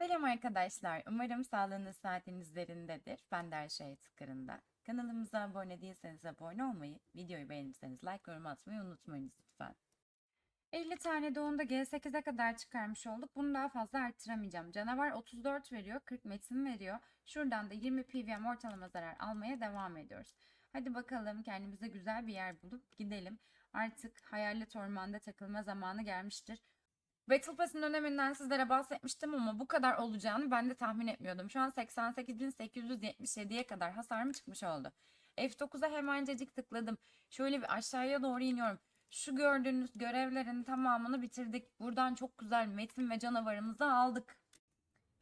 Selam arkadaşlar. Umarım sağlığınız saatiniz yerindedir. Ben de her şey tıkırında. Kanalımıza abone değilseniz abone olmayı, videoyu beğenirseniz like yorum atmayı unutmayınız lütfen. 50 tane doğumda G8'e kadar çıkarmış olduk. Bunu daha fazla arttıramayacağım. Canavar 34 veriyor, 40 metin veriyor. Şuradan da 20 PVM ortalama zarar almaya devam ediyoruz. Hadi bakalım kendimize güzel bir yer bulup gidelim. Artık hayalet ormanda takılma zamanı gelmiştir. Battle Pass'in öneminden sizlere bahsetmiştim ama bu kadar olacağını ben de tahmin etmiyordum. Şu an 88.877'ye kadar hasarım çıkmış oldu. F9'a hemencecik tıkladım. Şöyle bir aşağıya doğru iniyorum. Şu gördüğünüz görevlerin tamamını bitirdik. Buradan çok güzel metin ve canavarımızı aldık.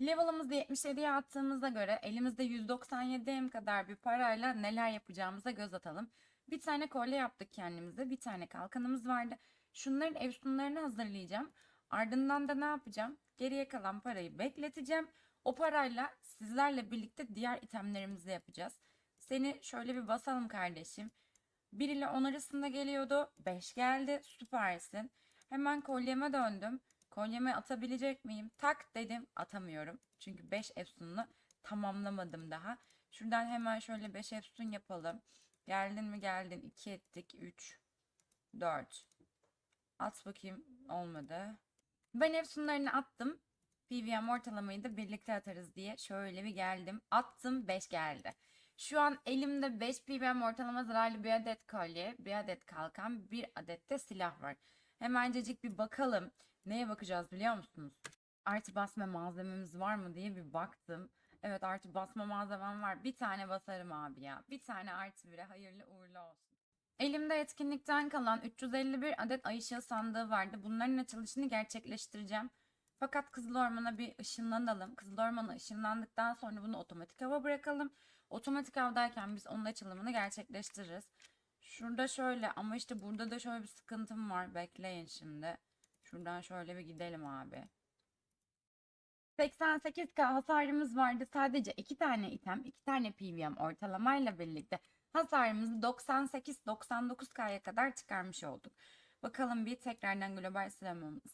Level'ımızı 77'ye attığımıza göre elimizde 197M kadar bir parayla neler yapacağımıza göz atalım. Bir tane kolye yaptık kendimize. Bir tane kalkanımız vardı. Şunların efsunlarını hazırlayacağım. Ardından da ne yapacağım? Geriye kalan parayı bekleteceğim. O parayla sizlerle birlikte diğer itemlerimizi yapacağız. Seni şöyle bir basalım kardeşim. 1 ile 10 arasında geliyordu. 5 geldi. Süpersin. Hemen kolyeme döndüm. Kolyeme atabilecek miyim? Tak dedim. Atamıyorum. Çünkü 5 efsununu tamamlamadım daha. Şuradan hemen şöyle 5 efsun yapalım. Geldin mi geldin. 2 ettik. 3 4 At bakayım. Olmadı. Ben efsunlarını attım. PVM ortalamayı da birlikte atarız diye şöyle bir geldim. Attım 5 geldi. Şu an elimde 5 PVM ortalama zararlı bir adet kolye, bir adet kalkan, bir adet de silah var. Hemencecik bir bakalım. Neye bakacağız biliyor musunuz? Artı basma malzememiz var mı diye bir baktım. Evet artı basma malzemem var. Bir tane basarım abi ya. Bir tane artı bire hayırlı uğurlu olsun. Elimde etkinlikten kalan 351 adet ay ışığı sandığı vardı. Bunların açılışını gerçekleştireceğim. Fakat Kızıl Orman'a bir ışınlanalım. Kızıl Orman'a ışınlandıktan sonra bunu otomatik hava bırakalım. Otomatik havdayken biz onun açılımını gerçekleştiririz. Şurada şöyle ama işte burada da şöyle bir sıkıntım var. Bekleyin şimdi. Şuradan şöyle bir gidelim abi. 88k hasarımız vardı. Sadece 2 tane item, 2 tane PVM ortalamayla birlikte hasarımızı 98-99k'ya kadar çıkarmış olduk. Bakalım bir tekrardan global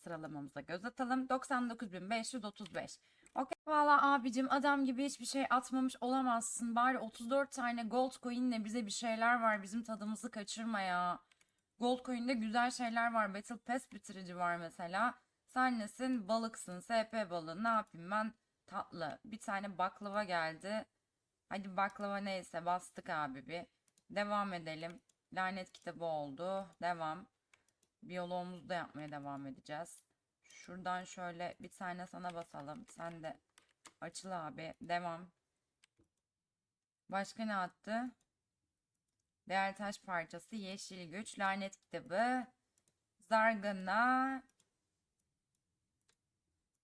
sıralamamıza göz atalım. 99.535. Okey. Valla abicim adam gibi hiçbir şey atmamış olamazsın. Bari 34 tane gold coin'le bize bir şeyler var. Bizim tadımızı kaçırma ya. Gold coin'de güzel şeyler var. Battle Pass bitirici var mesela. Sen nesin? Balıksın. SP balığı. Ne yapayım ben? Tatlı. Bir tane baklava geldi. Hadi baklava neyse bastık abi bir. Devam edelim. Lanet kitabı oldu. Devam. Biyoloğumuzu da yapmaya devam edeceğiz. Şuradan şöyle bir tane sana basalım. Sen de açıl abi. Devam. Başka ne attı? Değer taş parçası, yeşil güç, lanet kitabı, zargana.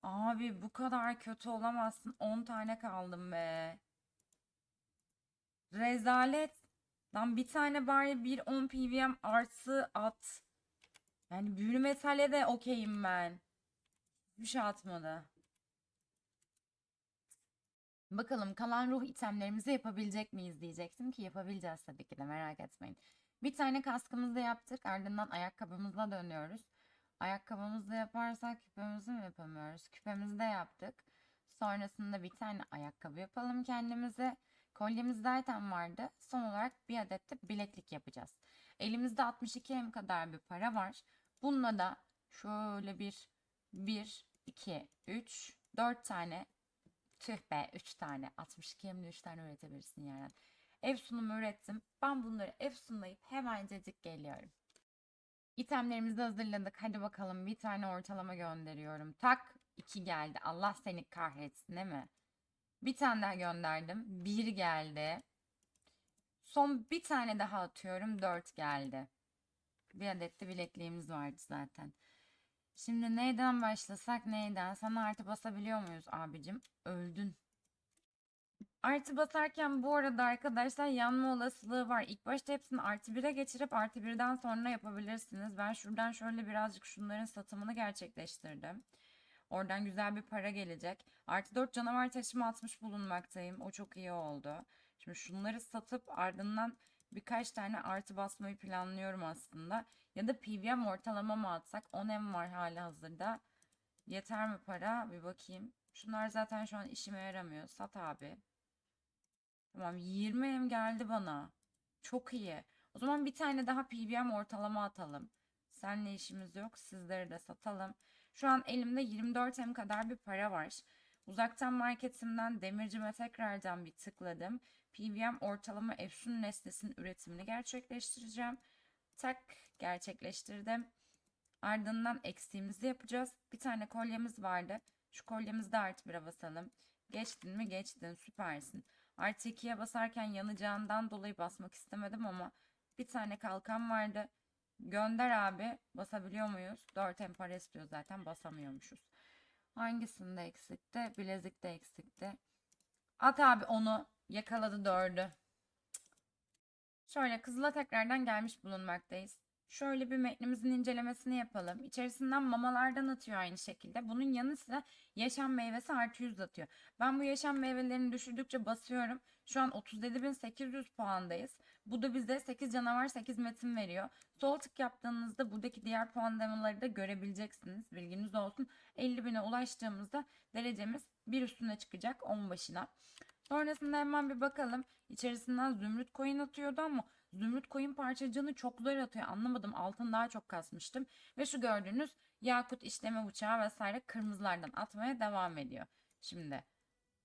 Abi bu kadar kötü olamazsın. 10 tane kaldım be. Rezalet. Lan bir tane bari bir 10 PVM artı at. Yani büyülü metale de okeyim ben. Bir şey atmadı. Bakalım kalan ruh itemlerimizi yapabilecek miyiz diyecektim ki yapabileceğiz tabii ki de merak etmeyin. Bir tane kaskımızı yaptık ardından ayakkabımızla dönüyoruz. Ayakkabımızı yaparsak küpemizi mi yapamıyoruz? Küpemizi de yaptık. Sonrasında bir tane ayakkabı yapalım kendimize. Kolyemiz zaten vardı. Son olarak bir adet de bileklik yapacağız. Elimizde 62M kadar bir para var. Bununla da şöyle bir 1, 2, 3, 4 tane tüh be 3 tane 62M'le 3 tane üretebilirsin yani. Ev sunumu ürettim. Ben bunları ev sunlayıp hemencecik geliyorum. İtemlerimizi hazırladık. Hadi bakalım bir tane ortalama gönderiyorum. Tak 2 geldi. Allah seni kahretsin değil mi? Bir tane daha gönderdim. 1 geldi. Son bir tane daha atıyorum. 4 geldi. Bir adet de bilekliğimiz vardı zaten. Şimdi neyden başlasak neyden? Sana artı basabiliyor muyuz abicim? Öldün. Artı basarken bu arada arkadaşlar yanma olasılığı var. İlk başta hepsini artı 1'e geçirip artı 1'den sonra yapabilirsiniz. Ben şuradan şöyle birazcık şunların satımını gerçekleştirdim. Oradan güzel bir para gelecek. Artı 4 canavar taşımı atmış bulunmaktayım. O çok iyi oldu. Şimdi şunları satıp ardından birkaç tane artı basmayı planlıyorum aslında. Ya da PVM ortalama mı atsak? 10M var hala hazırda. Yeter mi para? Bir bakayım. Şunlar zaten şu an işime yaramıyor. Sat abi. Tamam 20 em geldi bana. Çok iyi. O zaman bir tane daha PBM ortalama atalım. Seninle işimiz yok. Sizleri de satalım. Şu an elimde 24 em kadar bir para var. Uzaktan marketimden demircime tekrardan bir tıkladım. PBM ortalama Efsun nesnesinin üretimini gerçekleştireceğim. Tak gerçekleştirdim. Ardından eksiğimizi yapacağız. Bir tane kolyemiz vardı. Şu kolyemizi de artı 1'e basalım. Geçtin mi? Geçtin. Süpersin. Artı 2'ye basarken yanacağından dolayı basmak istemedim ama bir tane kalkan vardı. Gönder abi. Basabiliyor muyuz? 4 empar istiyor zaten. Basamıyormuşuz. Hangisinde eksikti? Bilezikte eksikti. At abi onu. Yakaladı dördü. Şöyle Kızıl'a tekrardan gelmiş bulunmaktayız. Şöyle bir metnimizin incelemesini yapalım. İçerisinden mamalardan atıyor aynı şekilde. Bunun yanı sıra yaşam meyvesi artı 100 atıyor. Ben bu yaşam meyvelerini düşürdükçe basıyorum. Şu an 37.800 puandayız. Bu da bize 8 canavar 8 metin veriyor. Sol tık yaptığınızda buradaki diğer puanlamaları da görebileceksiniz. Bilginiz olsun. 50.000'e ulaştığımızda derecemiz bir üstüne çıkacak 10 başına. Sonrasında hemen bir bakalım. İçerisinden zümrüt coin atıyordu ama zümrüt coin parçacığını çok zor atıyor. Anlamadım. Altın daha çok kasmıştım. Ve şu gördüğünüz yakut işleme bıçağı vesaire kırmızılardan atmaya devam ediyor. Şimdi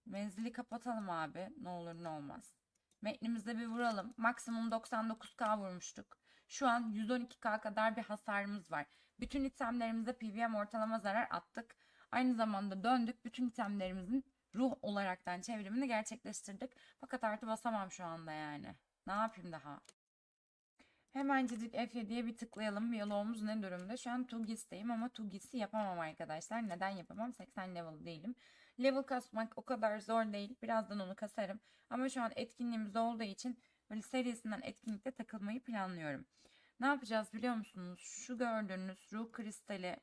menzili kapatalım abi. Ne olur ne olmaz. Metnimizde bir vuralım. Maksimum 99k vurmuştuk. Şu an 112k kadar bir hasarımız var. Bütün itemlerimize PVM ortalama zarar attık. Aynı zamanda döndük. Bütün itemlerimizin ruh olaraktan çevrimini gerçekleştirdik. Fakat artı basamam şu anda yani. Ne yapayım daha? Hemencecik F7'ye bir tıklayalım. Yolumuz ne durumda? Şu an Tugis'teyim ama Tugis'i yapamam arkadaşlar. Neden yapamam? 80 level değilim. Level kasmak o kadar zor değil. Birazdan onu kasarım. Ama şu an etkinliğimiz olduğu için böyle serisinden etkinlikte takılmayı planlıyorum. Ne yapacağız biliyor musunuz? Şu gördüğünüz ruh kristali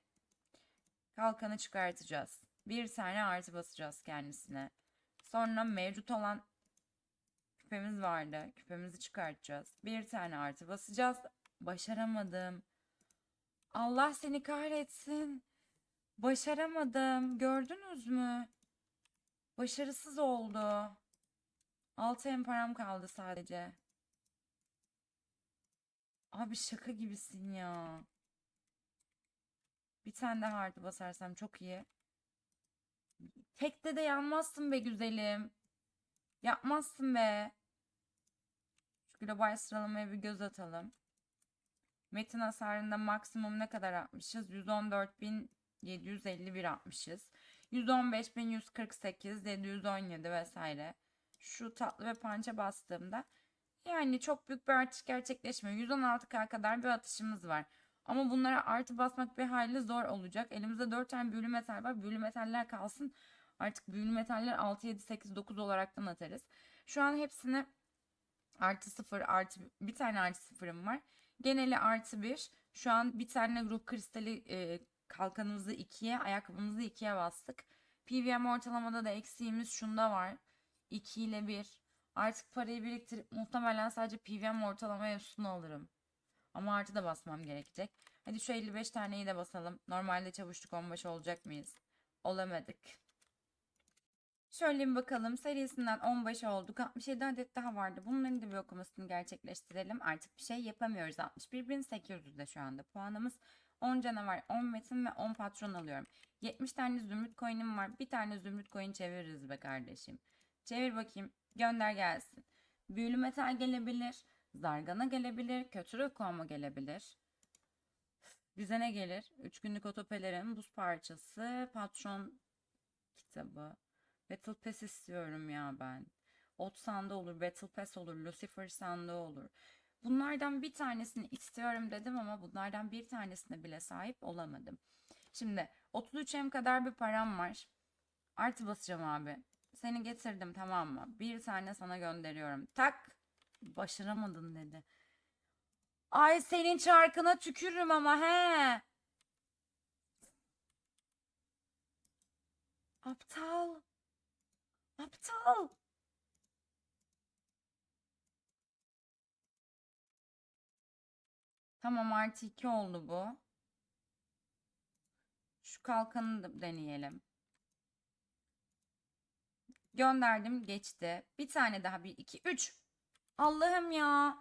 kalkanı çıkartacağız. Bir tane artı basacağız kendisine. Sonra mevcut olan küpemiz vardı. Küpemizi çıkartacağız. Bir tane artı basacağız. Başaramadım. Allah seni kahretsin. Başaramadım. Gördünüz mü? Başarısız oldu. Altı en param kaldı sadece. Abi şaka gibisin ya. Bir tane daha artı basarsam çok iyi. Tekte de yanmazsın be güzelim. Yapmazsın be. Şu global sıralamaya bir göz atalım. Metin hasarında maksimum ne kadar atmışız? 114.751 atmışız. 115.148, 717 vesaire. Şu tatlı ve pança bastığımda yani çok büyük bir artış gerçekleşmiyor. 116k kadar bir atışımız var. Ama bunlara artı basmak bir hayli zor olacak. Elimizde 4 tane büyülü metal var. Büyülü metaller kalsın. Artık büyülü metaller 6, 7, 8, 9 olaraktan atarız. Şu an hepsini artı 0, artı bir tane artı sıfırım var. Geneli artı 1. Şu an bir tane ruh kristali e, kalkanımızı 2'ye, ayakkabımızı 2'ye bastık. PVM ortalamada da eksiğimiz şunda var. 2 ile 1. Artık parayı biriktirip muhtemelen sadece PVM ortalama üstüne alırım. Ama artı da basmam gerekecek. Hadi şu 55 taneyi de basalım. Normalde çavuşluk 15 olacak mıyız? Olamadık. Şöyle bir bakalım. Serisinden 15 olduk. 67 adet daha vardı. Bunların da bir okumasını gerçekleştirelim. Artık bir şey yapamıyoruz. 61.800'de şu anda puanımız. 10 canavar, 10 metin ve 10 patron alıyorum. 70 tane zümrüt coin'im var. Bir tane zümrüt coin çeviririz be kardeşim. Çevir bakayım. Gönder gelsin. Büyülü metal gelebilir. Zargana gelebilir. Kötü rökoma gelebilir. Bize ne gelir? 3 günlük otopelerin buz parçası. Patron kitabı. Battle Pass istiyorum ya ben. Ot sandığı olur, Battle Pass olur, Lucifer sandığı olur. Bunlardan bir tanesini istiyorum dedim ama bunlardan bir tanesine bile sahip olamadım. Şimdi 33M kadar bir param var. Artı basacağım abi. Seni getirdim tamam mı? Bir tane sana gönderiyorum. Tak. Başaramadın dedi. Ay senin çarkına tükürürüm ama he. Aptal. Aptal. Tamam artı 2 oldu bu. Şu kalkanı da deneyelim. Gönderdim geçti. Bir tane daha bir iki üç. Allah'ım ya.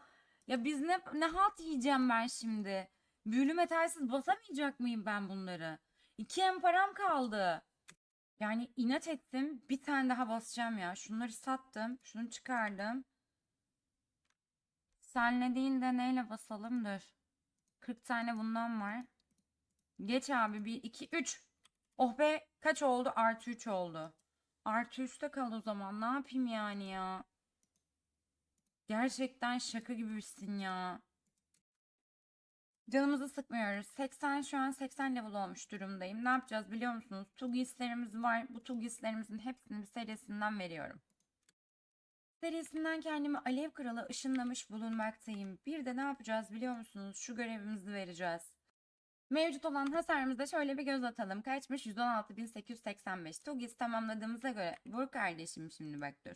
Ya biz ne, ne halt yiyeceğim ben şimdi? Büyülü metalsiz basamayacak mıyım ben bunları? İki em param kaldı. Yani inat ettim. Bir tane daha basacağım ya. Şunları sattım. Şunu çıkardım. Senle değil de neyle basalım? Dur. 40 tane bundan var. Geç abi. 1, 2, 3. Oh be. Kaç oldu? Artı 3 oldu. Artı 3'te kal o zaman. Ne yapayım yani ya? Gerçekten şaka gibisin ya. Canımızı sıkmıyoruz. 80 şu an 80 level olmuş durumdayım. Ne yapacağız biliyor musunuz? Tugislerimiz var. Bu tugislerimizin hepsini bir serisinden veriyorum. Serisinden kendimi Alev Kralı ışınlamış bulunmaktayım. Bir de ne yapacağız biliyor musunuz? Şu görevimizi vereceğiz. Mevcut olan hasarımıza şöyle bir göz atalım. Kaçmış? 116.885. Tugis tamamladığımıza göre vur kardeşim şimdi bak dur.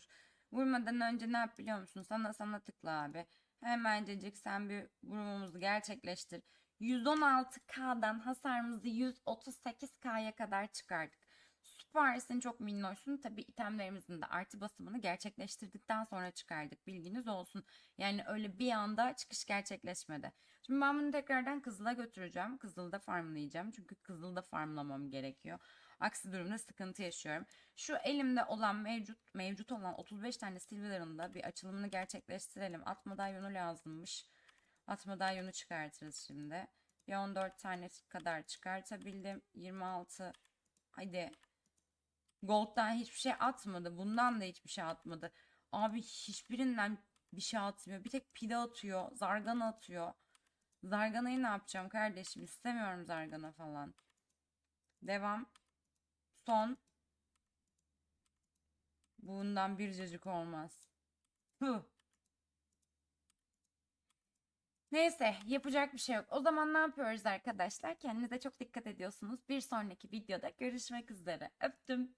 Vurmadan önce ne yap biliyor musun? Sana sana tıkla abi. Hemencecik sen bir vurumumuzu gerçekleştir. 116K'dan hasarımızı 138K'ya kadar çıkardık. Süpersin çok minnoşsun. Tabi itemlerimizin de artı basımını gerçekleştirdikten sonra çıkardık. Bilginiz olsun. Yani öyle bir anda çıkış gerçekleşmedi. Şimdi ben bunu tekrardan Kızıl'a götüreceğim. Kızıl'da farmlayacağım. Çünkü Kızıl'da farmlamam gerekiyor. Aksi durumda sıkıntı yaşıyorum. Şu elimde olan mevcut mevcut olan 35 tane silver'ın da bir açılımını gerçekleştirelim. At madalyonu lazımmış. At madalyonu çıkartırız şimdi. Bir 14 tane kadar çıkartabildim. 26 Hadi. Gold'dan hiçbir şey atmadı. Bundan da hiçbir şey atmadı. Abi hiçbirinden bir şey atmıyor. Bir tek pide atıyor. Zargana atıyor. Zargana'yı ne yapacağım kardeşim? İstemiyorum zargana falan. Devam. Son. Bundan bir cacık olmaz. Huh. Neyse yapacak bir şey yok. O zaman ne yapıyoruz arkadaşlar? Kendinize çok dikkat ediyorsunuz. Bir sonraki videoda görüşmek üzere. Öptüm.